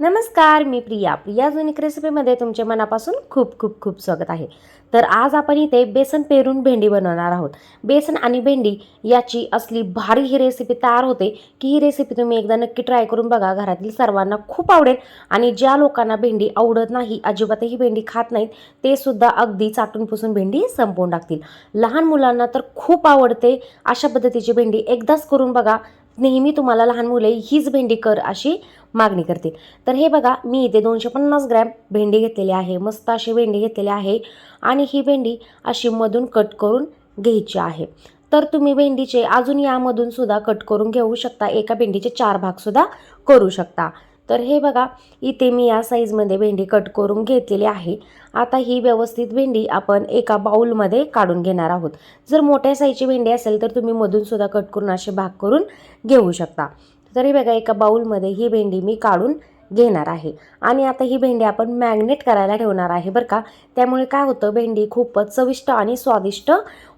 नमस्कार मी प्रिया. प्रिया जुनिक रेसिपीमध्ये तुमचे मनापासून खूप खूप खूप स्वागत आहे. तर आज आपण इथे बेसन पेरून भेंडी बनवणार आहोत. बेसन आणि भेंडी याची असली भारी ही रेसिपी तयार होते की ही रेसिपी तुम्ही एकदा नक्की ट्राय करून बघा. घरातील सर्वांना खूप आवडेल आणि ज्या लोकांना भेंडी आवडत नाही अजिबातही भेंडी खात नाहीत ते सुद्धा अगदी चाटून पुसून भेंडी संपवून टाकतील. लहान मुलांना तर खूप आवडते. अशा पद्धतीची भेंडी एकदाच करून बघा. नेहमी तुम्हाला लहान मुले हीच भेंडी कर अशी मागणी करतील. तर हे बघा मी इथे दोनशे पन्नास ग्रॅम भेंडी घेतलेली आहे. मस्त अशी भेंडी घेतलेली आहे आणि ही भेंडी अशी मधून कट करून घ्यायची आहे. तर तुम्ही भेंडीचे अजून यामधून सुद्धा कट करून घेऊ शकता. एका भेंडीचे चार भागसुद्धा करू शकता. तर हे बघा इथे मी या साईजमध्ये भेंडी कट करून घेतलेली आहे. आता ही व्यवस्थित भेंडी आपण एका बाऊलमध्ये काढून घेणार आहोत. जर मोठ्या साईजची भेंडी असेल तर तुम्ही मधूनसुद्धा कट करून असे भाग करून घेऊ शकता. तरी बघा एका बाऊलमध्ये ही भेंडी मी काढून घेणार आहे. आणि आता ही भेंडी आपण मॅग्नेट करायला ठेवणार आहे बरं का? त्यामुळे काय होतं भेंडी खूपच चविष्ट आणि स्वादिष्ट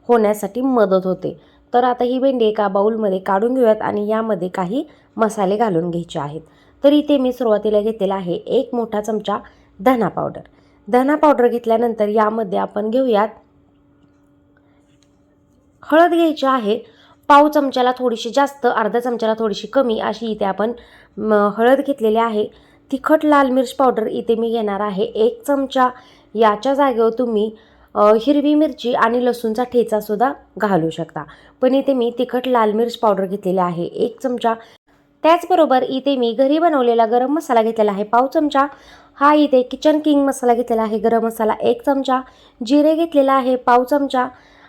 होण्यासाठी मदत होते. तर आता ही भेंडी एका बाऊलमध्ये काढून घेऊयात आणि यामध्ये काही मसाले घालून घ्यायचे आहेत. तर इथे मी सुरुवातीला घेतलेला आहे एक मोठा चमचा धना पावडर. धना पावडर घेतल्यानंतर यामध्ये आपण घेऊयात हळद घ्यायची आहे. पाव चमच्याला थोडीशी जास्त अर्धा चमच्याला थोडीशी कमी अशी इथे आपण म, हळद घेतलेली आहे. तिखट लाल मिर्च पावडर इथे मी घेणार आहे. एक चमचा याच्या जागेवर तुम्ही हिरवी मिरची आणि लसूणचा ठेचासुद्धा घालू शकता. पण इथे मी तिखट लाल मिर्च पावडर घेतलेली आहे. एक चमचा त्याचबरोबर इथे मी घरी बनवलेला गरम मसाला घेतलेला आहे पाव चमचा. हा इथे किचन किंग मसाला घेतलेला आहे. गरम मसाला एक चमचा. जिरे घेतलेला आहे पाव चमचा.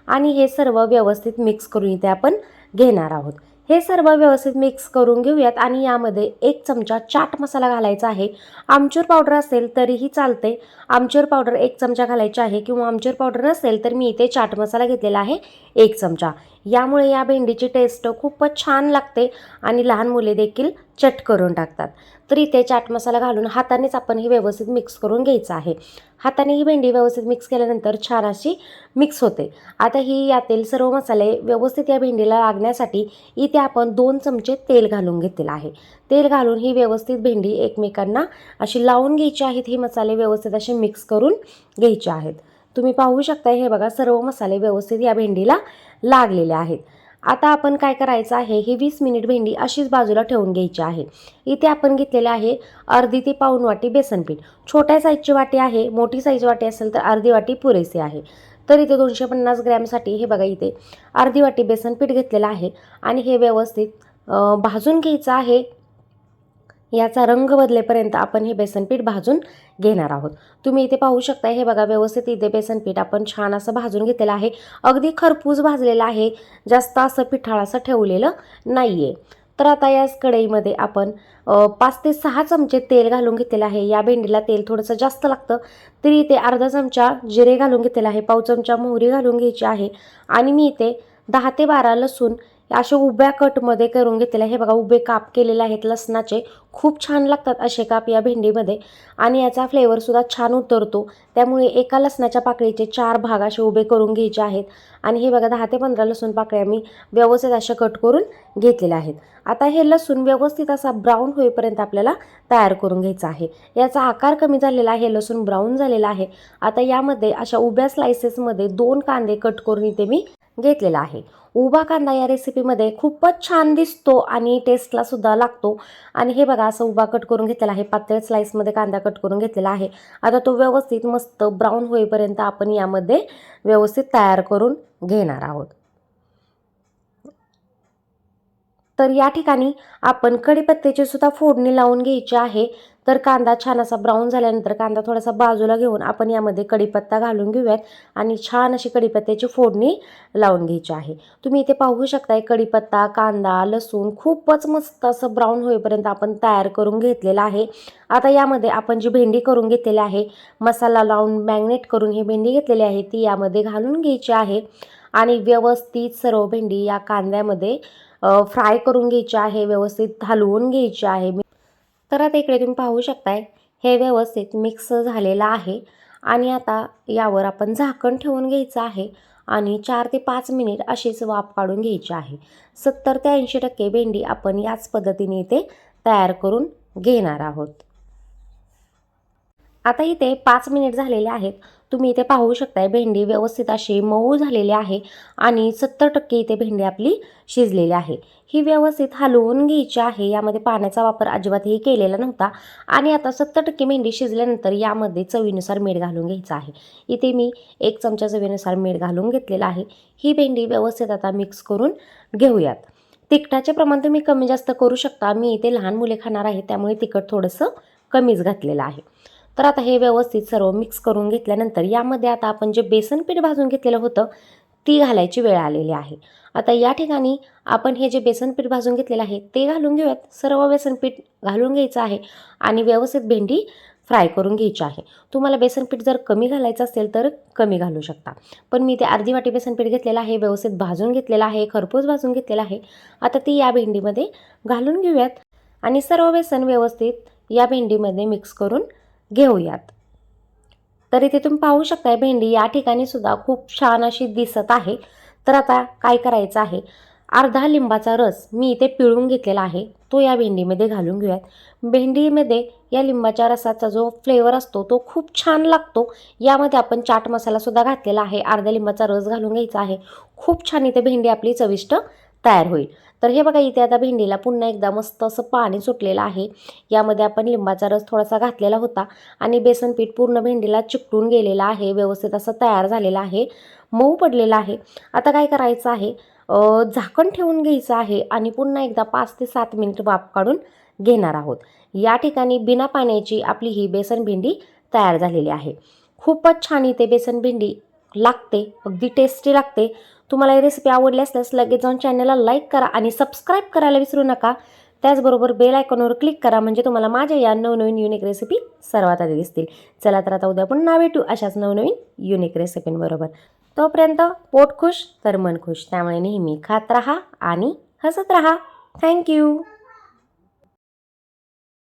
आणि हे सर्व व्यवस्थित मिक्स करून इथे आपण घेणार आहोत. हे सर्व व्यवस्थित मिक्स करून घेऊयात आणि यामध्ये एक चमचा चाट मसाला घालायचा आहे. आमचूर पावडर असेल तरीही चालते आमचूर पावडर एक चमचा घालायचा आहे किंवा आमचूर पावडर नसेल तर मी इथे चाट मसाला घेतलेला आहे एक चमचा. यामुळे या भेंडीची टेस्ट खूपच छान लागते आणि लहान मुले देखील चट करून टाकतात. तर इथे चाट मसाला घालून हातानेच आपण हे व्यवस्थित मिक्स करून घ्यायचं आहे. हाताने ही भेंडी व्यवस्थित मिक्स केल्यानंतर छान अशी मिक्स होते. आता ही यातील सर्व मसाले व्यवस्थित या भेंडीला लागण्यासाठी इथे आपण दोन चमचे तेल घालून घेतलेलं आहे. तेल घालून ही व्यवस्थित भेंडी एकमेकांना अशी लावून घ्यायची आहेत. हे मसाले व्यवस्थित असे मिक्स करून घ्यायचे आहेत. तुम्ही पाहू शकता हे बघा सर्व मसाले व्यवस्थित या भेंडीला लागलेले आहेत. आता आपण काय करायचं आहे? ही वीस मिनिट भेंडी अशीच बाजूला ठेवून घ्यायची आहे. इथे आपण घेतलेले आहे अर्धी ते पाऊन वाटी बेसन पीठ. छोट्या साईजची वाटी आहे मोठी साईज वाटी असेल तर अर्धी वाटी पुरेसे आहे. तर इथे दोनशे पन्नास ग्रॅमसाठी हे बघा इथे अर्धी वाटी बेसन पीठ घेतलेलं आहे. आणि हे व्यवस्थित भाजून घ्यायचं आहे. याचा रंग बदलेपर्यंत आपण हे बेसनपीठ भाजून घेणार आहोत. तुम्ही इथे पाहू शकता हे बघा व्यवस्थित इथे बेसनपीठ आपण छान असं भाजून घेतलेलं आहे. अगदी खरपूस भाजलेलं आहे जास्त असं पिठाळ असं ठेवलेलं नाही आहे तर आता याच कढईमध्ये आपण पाच ते सहा चमचे तेल घालून घेतलेलं आहे. या भेंडीला तेल थोडंसं जास्त लागतं तरी इथे अर्धा चमचा जिरे घालून घेतलेला आहे. पाव चमचा मोहरी घालून घ्यायची आहे. आणि मी इथे दहा ते बारा लसूण असे उभ्या कटमध्ये करून घेतलेले आहे हे बघा उभे काप केलेले आहेत लसणाचे. खूप छान लागतात असे काप या भेंडीमध्ये. आणि याचा फ्लेवरसुद्धा छान उतरतो. त्यामुळे एका लसणाच्या पाकळीचे चार भाग असे उभे करून घ्यायचे आहेत. आणि हे बघा दहा ते पंधरा लसूण पाकळ्या मी व्यवस्थित अशा कट करून घेतलेल्या आहेत. आता हे लसूण व्यवस्थित असा ब्राऊन होईपर्यंत आपल्याला तयार करून घ्यायचा आहे. याचा आकार कमी झालेला आहे लसूण ब्राऊन झालेला आहे. आता यामध्ये अशा उभ्या स्लायसेसमध्ये दोन कांदे कट करून इथे मी घेतलेला आहे. उभा कांदा या रेसिपीमध्ये खूपच छान दिसतो आणि टेस्टला सुद्धा लागतो. आणि हे बघा असं उभा कट करून घेतलेला आहे. पातळ स्लाईसमध्ये कांदा कट करून घेतलेला आहे. आता तो व्यवस्थित मस्त ब्राऊन होईपर्यंत आपण यामध्ये व्यवस्थित तयार करून घेणार आहोत. तर या ठिकाणी आपण कढीपत्त्याची सुद्धा फोडणी लावून घ्यायची आहे. तर कांदा छान असा ब्राऊन झाल्यानंतर कांदा थोडासा बाजूला घेऊन आपण यामध्ये कढीपत्ता घालून घेऊयात आणि छान अशी कढीपत्त्याची फोडणी लावून घ्यायची आहे. तुम्ही इथे पाहू शकताय कढीपत्ता कांदा लसूण खूपच मस्त असं ब्राऊन होईपर्यंत आपण तयार करून घेतलेलं आहे. आता यामध्ये आपण जी भेंडी करून घेतलेली आहे मसाला लावून मॅग्नेट करून ही भेंडी घेतलेली आहे ती यामध्ये घालून घ्यायची आहे. आणि व्यवस्थित सर्व भेंडी या कांद्यामध्ये फ्राय करून घ्यायची आहे व्यवस्थित हलवून घ्यायची आहे. तर आता इकडे तुम्ही पाहू शकताय. हे व्यवस्थित मिक्स झालेलं आहे. आणि आता यावर आपण झाकण ठेवून घ्यायचं आहे. आणि चार ते पाच मिनिट अशीच वाफ काढून घ्यायची आहे. सत्तर ते ऐंशी टक्के भेंडी आपण याच पद्धतीने इथे तयार करून घेणार आहोत. आता इथे पाच मिनिट झालेले आहेत. तुम्ही इथे पाहू शकताय भेंडी व्यवस्थित अशी मऊ झालेली आहे आणि सत्तर टक्के इथे भेंडी आपली शिजलेली आहे. ही व्यवस्थित हलवून घ्यायची आहे यामध्ये पाण्याचा वापर अजिबातही केलेला नव्हता आणि आता सत्तर टक्के भेंडी शिजल्यानंतर यामध्ये चवीनुसार मीठ घालून घ्यायचं आहे. इथे मी एक चमचा चवीनुसार मीठ घालून घेतलेला आहे. ही भेंडी व्यवस्थित आता मिक्स करून घेऊयात. तिखटाचे प्रमाण तुम्ही कमी जास्त करू शकता. मी इथे लहान मुले खाणार आहे त्यामुळे तिखट थोडंसं कमीच घातलेलं आहे. तर आता हे व्यवस्थित सर्व मिक्स करून घेतल्यानंतर यामध्ये आता आपण जे बेसन पीठ भाजून घेतलेलं होतं ती घालायची वेळ आलेली आहे. आता या ठिकाणी आपण हे जे बेसन पीठ भाजून घेतलेलं आहे ते घालून घेऊयात. सर्व बेसन पीठ घालून घ्यायचं आहे आणि व्यवस्थित भेंडी फ्राय करून घ्यायची आहे. तुम्हाला बेसन पीठ जर कमी घालायचं असेल तर कमी घालू शकता. पण मी ते अर्धी वाटी बेसन पीठ घेतलेलं आहे व्यवस्थित भाजून घेतलेलं आहे खरपूस भाजून घेतलेलं आहे. आता ती या भेंडीमध्ये घालून घेऊयात आणि सर्व बेसन व्यवस्थित या भेंडीमध्ये मिक्स करून घेऊयात. तर इथे तुम्ही पाहू शकताय भेंडी या ठिकाणी सुद्धा खूप छान अशी दिसत आहे. तर आता काय करायचं आहे? अर्धा लिंबाचा रस मी इथे पिळून घेतलेला आहे. तो या भेंडीमध्ये घालून घेऊयात. भेंडीमध्ये या लिंबाच्या रसाचा जो फ्लेवर असतो तो खूप छान लागतो. यामध्ये आपण चाट मसालासुद्धा घातलेला आहे. अर्धा लिंबाचा रस घालून घ्यायचा आहे. खूप छान इथे भेंडी आपली चविष्ट तयार होईल. तर हे बघा इथे आता भेंडीला पुन्हा एकदा मस्त असं पाणी सुटलेलं आहे. यामध्ये आपण लिंबाचा रस थोडासा घातलेला होता आणि बेसन पीठ पूर्ण भेंडीला चिकटून गेलेला आहे. व्यवस्थित असं तयार झालेलं आहे. मऊ पडलेलं आहे. आता काय करायचं आहे? झाकण ठेवून घ्यायचं आहे आणि पुन्हा एकदा पाच ते सात मिनिट वाफ काढून घेणार आहोत. या ठिकाणी बिना पाण्याची आपली ही बेसन भेंडी तयार झालेली आहे. खूपच छान इथे बेसन भेंडी लागते अगदी टेस्टी लागते. तुम्हाला ही रेसिपी आवडली असल्यास लगेच जाऊन चॅनलला लाईक करा आणि सबस्क्राईब करायला विसरू नका. त्याचबरोबर बेल आयकॉनवर क्लिक करा म्हणजे तुम्हाला माझ्या या नवनवीन युनिक रेसिपी सर्वात आधी दिसतील. चला तर आता उद्या पुन्हा भेटू अशाच नवनवीन युनिक रेसिपींबरोबर तोपर्यंत पोट खुश तर मन खुश. त्यामुळे नेहमी खात राहा आणि हसत राहा. थँक्यू